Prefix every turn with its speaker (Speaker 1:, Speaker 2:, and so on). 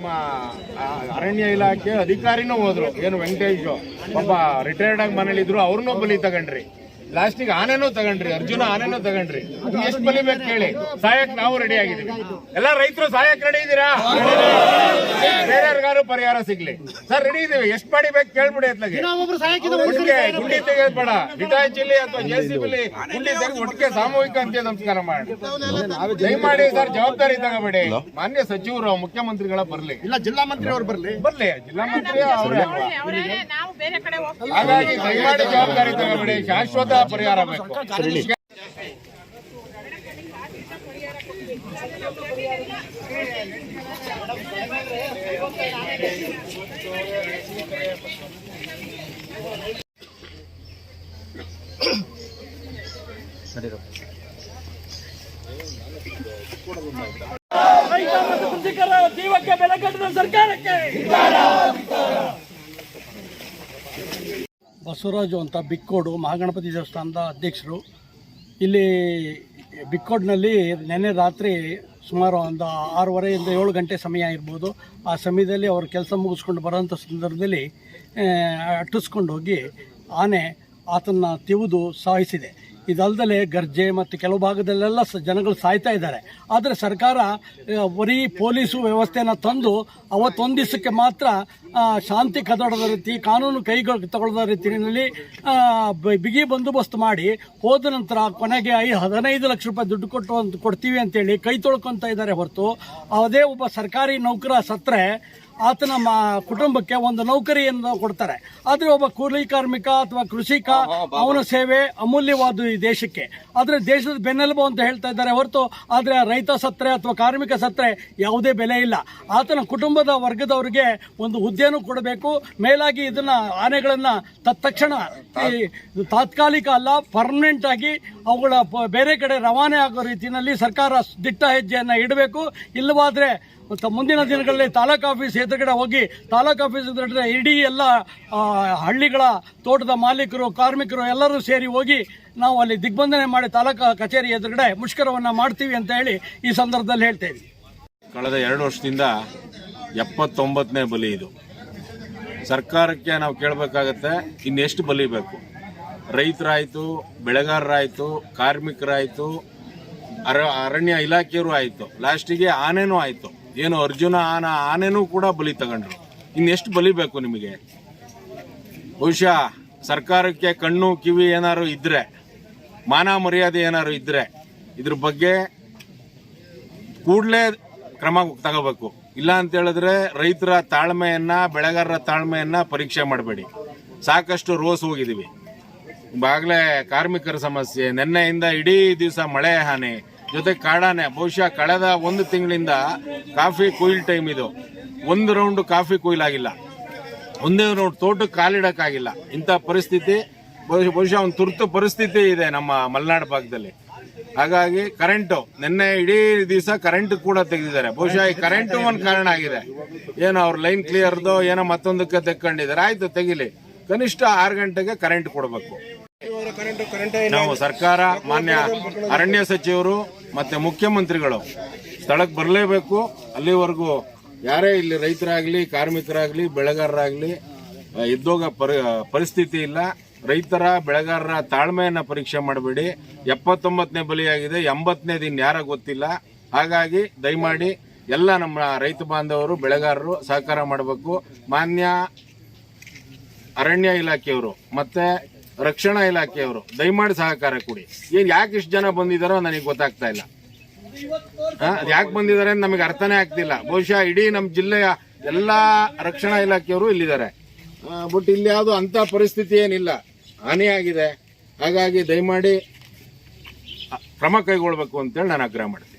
Speaker 1: ನಮ್ಮ ಅರಣ್ಯ ಇಲಾಖೆ ಅಧಿಕಾರಿನೂ ಹೋದ್ರು. ಏನು ವೆಂಕಟೇಶ್ ಒಬ್ಬ ರಿಟೈರ್ಡ್ ಆಗಿ ಮನೇಲಿದ್ರು ಅವ್ರನ್ನೂ ಬಲಿ ತಗೊಂಡ್ರಿ. ಲಾಸ್ಟಿಗೆ ಆನೆನೂ ತಗೊಂಡ್ರಿ ಅರ್ಜುನ ಆನೆನೂ ತಗೊಂಡ್ರಿ. ಎಷ್ಟು ಬಲಿಬೇಕು ಕೇಳಿ. ಸಹಾಯಕ್ ನಾವು ರೆಡಿ ಆಗಿದ್ದೀವಿ. ಎಲ್ಲ ರೈತರು ಸಹಾಯಕ್ ರೆಡಿ ಇದ್ದೀರಾ? ಬೇರೆಯವ್ರಿಗಾರು ಪರಿಹಾರ ಸಿಗ್ಲಿ. ಸರ್ ರೆಡಿ ಇದೀವಿ ಎಷ್ಟು ಮಾಡಿ ಬೇಕು ಕೇಳ್ಬಿಡಿ ಅತ್ಲಾಗೆ ಗುಂಡಿ ತೆಗೆದ್ಬೇಡ ಚಿಲ್ಲಿ ಅಥವಾ ಜೆ ಸಿ ಬಿಲಿ ಗುಂಡಿ ತೆಗೆದು ಒಟ್ಟಿಗೆ ಸಾಮೂಹಿಕ ಅಂತ್ಯ ಸಂಸ್ಕಾರ ಮಾಡಿ. ದಯಮಾಡಿ ಸರ್ ಜವಾಬ್ದಾರಿ ತಗೋಬೇಡಿ. ಮಾನ್ಯ ಸಚಿವರು ಮುಖ್ಯಮಂತ್ರಿಗಳ ಬರ್ಲಿ.
Speaker 2: ಇಲ್ಲ ಜಿಲ್ಲಾ ಮಂತ್ರಿ ಅವ್ರು ಬರ್ಲಿ.
Speaker 1: ಬರ್ಲಿ. ಜಿಲ್ಲಾ ಮಂತ್ರಿ ಅವರೇ
Speaker 3: ಬೇರೆ ಕಡೆ ಹೋಗ್ತೀವಿ.
Speaker 1: ಹಾಗಾಗಿ ದಯಮಾಡಿ ಜವಾಬ್ದಾರಿ ತಗೋಬೇಡಿ ಶಾಶ್ವತ ಪರಿಹಾರ ಬೇಕು.
Speaker 4: ರೈತ ಮತ್ತು ಕೃಷಿಕರ ಜೀವಕ್ಕೆ ಬೆಲೆ ಕಟ್ಟಿದ ಸರ್ಕಾರಕ್ಕೆ. ಬಸವರಾಜು ಅಂತ ಬಿಕ್ಕೋಡು ಮಹಾಗಣಪತಿ ದೇವಸ್ಥಾನದ ಅಧ್ಯಕ್ಷರು. ಇಲ್ಲಿ ಬಿಕ್ಕೋಡ್ನಲ್ಲಿ ನೆನ್ನೆ ರಾತ್ರಿ ಸುಮಾರು ಒಂದು ಆರೂವರೆಯಿಂದ ಏಳು ಗಂಟೆ ಸಮಯ ಇರ್ಬೋದು. ಆ ಸಮಯದಲ್ಲಿ ಅವರು ಕೆಲಸ ಮುಗಿಸ್ಕೊಂಡು ಬರೋಂಥ ಸಂದರ್ಭದಲ್ಲಿ ಅಟ್ಟಿಸ್ಕೊಂಡು ಹೋಗಿ ಆನೆ ಆತನ್ನ ತಿವಿದು ಸಾಯಿಸಿದೆ. ಇದಲ್ದಲೆ ಗರ್ಜೆ ಮತ್ತು ಕೆಲವು ಭಾಗದಲ್ಲೆಲ್ಲ ಜನಗಳು ಸಾಯ್ತಾ ಇದ್ದಾರೆ. ಆದರೆ ಸರ್ಕಾರ ಬರೀ ಪೊಲೀಸು ವ್ಯವಸ್ಥೆಯನ್ನು ತಂದು ಅವತ್ತೊಂದು ದಿವಸಕ್ಕೆ ಮಾತ್ರ ಶಾಂತಿ ಕದಡದ ರೀತಿ, ಕಾನೂನು ಕೈಗಳು ತಗೊಳ್ಳದ ರೀತಿಯಲ್ಲಿ ಬಿಗಿ ಬಂದೋಬಸ್ತ್ ಮಾಡಿ ಹೋದ ನಂತರ ಕೊನೆಗೆ ಐ, ಹದಿನೈದು ಲಕ್ಷ ರೂಪಾಯಿ ದುಡ್ಡು ಕೊಟ್ಟು ಅಂತ ಕೊಡ್ತೀವಿ ಅಂತೇಳಿ ಕೈ ತೊಳ್ಕೊತಾ ಇದ್ದಾರೆ ಹೊರತು. ಅದೇ ಒಬ್ಬ ಸರ್ಕಾರಿ ನೌಕರ ಸತ್ರೆ ಆತನ ಮ ಕುಟುಂಬಕ್ಕೆ ಒಂದು ನೌಕರಿಯನ್ನು ಕೊಡ್ತಾರೆ. ಆದರೆ ಒಬ್ಬ ಕೂಲಿ ಕಾರ್ಮಿಕ ಅಥವಾ ಕೃಷಿಕ ಅವನ ಸೇವೆ ಅಮೂಲ್ಯವಾದ ಈ ದೇಶಕ್ಕೆ. ಆದರೆ ದೇಶದ ಬೆನ್ನೆಲುಬು ಅಂತ ಹೇಳ್ತಾ ಇದ್ದಾರೆ ಹೊರತು ಆದರೆ ರೈತ ಸತ್ರೆ ಅಥವಾ ಕಾರ್ಮಿಕ ಸತ್ರೆ ಯಾವುದೇ ಬೆಲೆ ಇಲ್ಲ. ಆತನ ಕುಟುಂಬದ ವರ್ಗದವರಿಗೆ ಒಂದು ಹುದ್ದೆಯನ್ನು ಕೊಡಬೇಕು. ಮೇಲಾಗಿ ಇದನ್ನ ಆನೆಗಳನ್ನ ತತ್ಕ್ಷಣ ಈ ತಾತ್ಕಾಲಿಕ ಅಲ್ಲ ಪರ್ಮನೆಂಟ್ ಆಗಿ ಅವುಗಳ ಬೇರೆ ಕಡೆ ರವಾನೆ ಆಗೋ ರೀತಿಯಲ್ಲಿ ಸರ್ಕಾರ ದಿಟ್ಟ ಹೆಜ್ಜೆಯನ್ನು ಇಡಬೇಕು. ಇಲ್ಲವಾದ್ರೆ ಮುಂದಿನ ದಿನಗಳಲ್ಲಿ ತಾಲೂಕು ಆಫೀಸ್ ಎದುರುಗಡೆ ಹೋಗಿ, ತಾಲೂಕು ಆಫೀಸ್ ಎದುರುಗಡೆ ಇಡೀ ಎಲ್ಲ ಹಳ್ಳಿಗಳ ತೋಟದ ಮಾಲೀಕರು, ಕಾರ್ಮಿಕರು ಎಲ್ಲರೂ ಸೇರಿ ಹೋಗಿ ನಾವು ಅಲ್ಲಿ ದಿಗ್ಬಂಧನೆ ಮಾಡಿ ತಾಲೂಕು ಕಚೇರಿ ಎದುರುಗಡೆ ಮುಷ್ಕರವನ್ನು ಮಾಡ್ತೀವಿ ಅಂತ ಹೇಳಿ ಈ ಸಂದರ್ಭದಲ್ಲಿ ಹೇಳ್ತೇವೆ.
Speaker 1: ಕಳೆದ ಎರಡು ವರ್ಷದಿಂದ ಎಪ್ಪತ್ತೊಂಬತ್ತನೇ ಬಲಿ ಇದು. ಸರ್ಕಾರಕ್ಕೆ ನಾವು ಕೇಳಬೇಕಾಗತ್ತೆ ಇನ್ನೆಷ್ಟು ಬಲಿ ಬೇಕು. ರೈತರಾಯ್ತು, ಬೆಳೆಗಾರರಾಯ್ತು, ಕಾರ್ಮಿಕರಾಯ್ತು, ಅರ ಅರಣ್ಯ ಇಲಾಖೆಯವರು ಆಯಿತು. ಲಾಸ್ಟಿಗೆ ಆನೆನೂ ಆಯ್ತು. ಏನು ಅರ್ಜುನ ಆನ ಆನೆನೂ ಕೂಡ ಬಲಿ ತಗೊಂಡ್ರು. ಇನ್ನೆಷ್ಟು ಬಲಿ ಬೇಕು ನಿಮಗೆ? ಬಹುಶಃ ಸರ್ಕಾರಕ್ಕೆ ಕಣ್ಣು ಕಿವಿ ಏನಾದ್ರು ಇದ್ರೆ, ಮಾನ ಮರ್ಯಾದೆ ಏನಾದ್ರು ಇದ್ರೆ ಇದ್ರ ಬಗ್ಗೆ ಕೂಡಲೇ ಕ್ರಮ ತಗೋಬೇಕು. ಇಲ್ಲ ಅಂತ ಹೇಳಿದ್ರೆ ರೈತರ ತಾಳ್ಮೆಯನ್ನ, ಬೆಳೆಗಾರರ ತಾಳ್ಮೆಯನ್ನ ಪರೀಕ್ಷೆ ಮಾಡಬೇಡಿ. ಸಾಕಷ್ಟು ರೋಸ್ ಹೋಗಿದೀವಿ. ಈಗಾಗಲೇ ಕಾರ್ಮಿಕರ ಸಮಸ್ಯೆ, ನಿನ್ನೆಯಿಂದ ಇಡೀ ದಿವಸ ಮಳೆ ಹಾನಿ ಜೊತೆ ಕಾಡಾನೆ ಬಹುಶಃ ಕಳೆದ ಒಂದು ತಿಂಗಳಿಂದ ಕಾಫಿ ಕೊಯ್ಲ್ ಟೈಮ್ ಇದು. ಒಂದು ರೌಂಡ್ ಕಾಫಿ ಕೊಯ್ಲಾಗಿಲ್ಲ ಒಂದೇ ರೌಂಡ್ ತೋಟಕ್ಕೆ ಕಾಲಿಡೋಕ್ಕಾಗಿಲ್ಲ. ಇಂಥ ಪರಿಸ್ಥಿತಿ ಬಹುಶಃ ಬಹುಶಃ ಒಂದು ತುರ್ತು ಪರಿಸ್ಥಿತಿ ಇದೆ ನಮ್ಮ ಮಲೆನಾಡು ಭಾಗದಲ್ಲಿ. ಹಾಗಾಗಿ ಕರೆಂಟು ನಿನ್ನೆ ಇಡೀ ದಿವಸ ಕರೆಂಟ್ ಕೂಡ ತೆಗೆದಿದ್ದಾರೆ. ಬಹುಶಃ ಈ ಕರೆಂಟು ಒಂದು ಕಾರಣ ಆಗಿದೆ. ಏನೋ ಅವ್ರ ಲೈನ್ ಕ್ಲಿಯರ್ದು ಏನೋ ಮತ್ತೊಂದಕ್ಕೆ ತೆಕ್ಕೊಂಡಿದ್ದಾರೆ. ಆಯ್ತು ತೆಗಿಲಿ. ಕನಿಷ್ಠ ಆರು ಗಂಟೆಗೆ ಕರೆಂಟ್ ಕೊಡಬೇಕು. ನಾವು ಸರ್ಕಾರ ಮಾನ್ಯ ಅರಣ್ಯ ಸಚಿವರು ಮತ್ತೆ ಮುಖ್ಯಮಂತ್ರಿಗಳು ಸ್ಥಳಕ್ಕೆ ಬರಲೇಬೇಕು. ಅಲ್ಲಿವರೆಗೂ ಯಾರೇ ಇಲ್ಲಿ ರೈತರಾಗಲಿ, ಕಾರ್ಮಿಕರಾಗಲಿ, ಬೆಳೆಗಾರರಾಗಲಿ ಇದ್ದೋಗ ಪರಿಸ್ಥಿತಿ ಇಲ್ಲ. ರೈತರ, ಬೆಳೆಗಾರರ ತಾಳ್ಮೆಯನ್ನು ಪರೀಕ್ಷೆ ಮಾಡಬೇಡಿ. ಎಪ್ಪತ್ತೊಂಬತ್ತನೇ ಬಲಿಯಾಗಿದೆ. ಎಂಬತ್ತನೇ ದಿನ ಯಾರ ಗೊತ್ತಿಲ್ಲ. ಹಾಗಾಗಿ ದಯಮಾಡಿ ಎಲ್ಲ ನಮ್ಮ ರೈತ ಬಾಂಧವರು, ಬೆಳೆಗಾರರು ಸಹಕಾರ ಮಾಡಬೇಕು. ಮಾನ್ಯ ಅರಣ್ಯ ಇಲಾಖೆಯವರು, ಮತ್ತೆ ರಕ್ಷಣಾ ಇಲಾಖೆಯವರು, ದಯಮಾಡಿ ಸಹಕಾರ ಕೊಡಿ. ಏನ್ ಯಾಕೆ ಇಷ್ಟು ಜನ ಬಂದಿದಾರೋ ನನಗೆ ಗೊತ್ತಾಗ್ತಾ ಇಲ್ಲ. ಯಾಕೆ ಬಂದಿದ್ದಾರೆ ಅಂತ ನಮಗೆ ಅರ್ಥನೇ ಆಗ್ತಿಲ್ಲ. ಬಹುಶಃ ಇಡೀ ನಮ್ಮ ಜಿಲ್ಲೆಯ ಎಲ್ಲಾ ರಕ್ಷಣಾ ಇಲಾಖೆಯವರು ಇಲ್ಲಿದ್ದಾರೆ. ಬಟ್ ಇಲ್ಲಿ ಯಾವುದು ಅಂತ ಪರಿಸ್ಥಿತಿ ಏನಿಲ್ಲ. ಹಾನಿಯಾಗಿದೆ. ಹಾಗಾಗಿ ದಯಮಾಡಿ ಕ್ರಮ ಕೈಗೊಳ್ಬೇಕು ಅಂತೇಳಿ ನಾನು ಆಗ್ರಹ ಮಾಡ್ತೀನಿ.